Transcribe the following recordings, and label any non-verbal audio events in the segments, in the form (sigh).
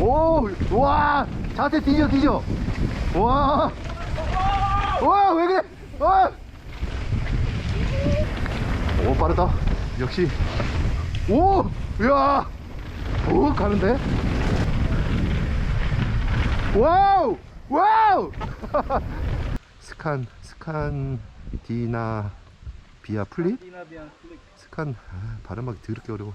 오, 와, 자세 뒤져, 뒤져. 와, 와, 왜 그래? 와. 오, 빠르다. 역시. 오, 야, 오, 가는데? 와우, 와우. (laughs) 스칸, 스칸, 디나, 비아 플립? 스칸, 아, 발음하기 더럽게 어려워.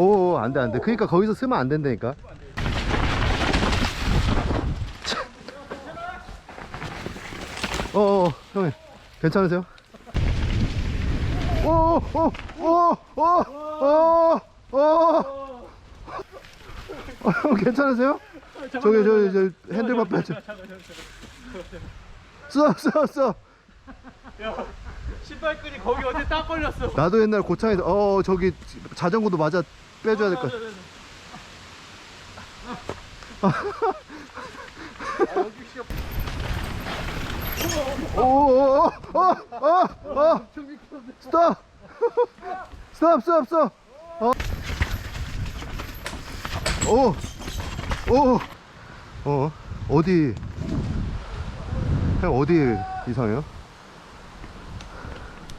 오, 안 돼, 안 돼. 그러니까 거기서 쓰면 안 된다니까. 어, 어, 형님. 괜찮으세요? 어, 어, 오오 오 오 오오형 괜찮으세요? 저기, 저기, 저 핸들바 빼줘. 써, 써, 써. 신발끈이 거기 어디 딱 걸렸어. 나도 옛날 고창에서, 어, 저기 자전거도 맞아 빼줘야 될 것 같아. 오오오오오오 스톱. 스톱 스톱 어. 스톱. 오오어 어디? 형 어디 이상해요?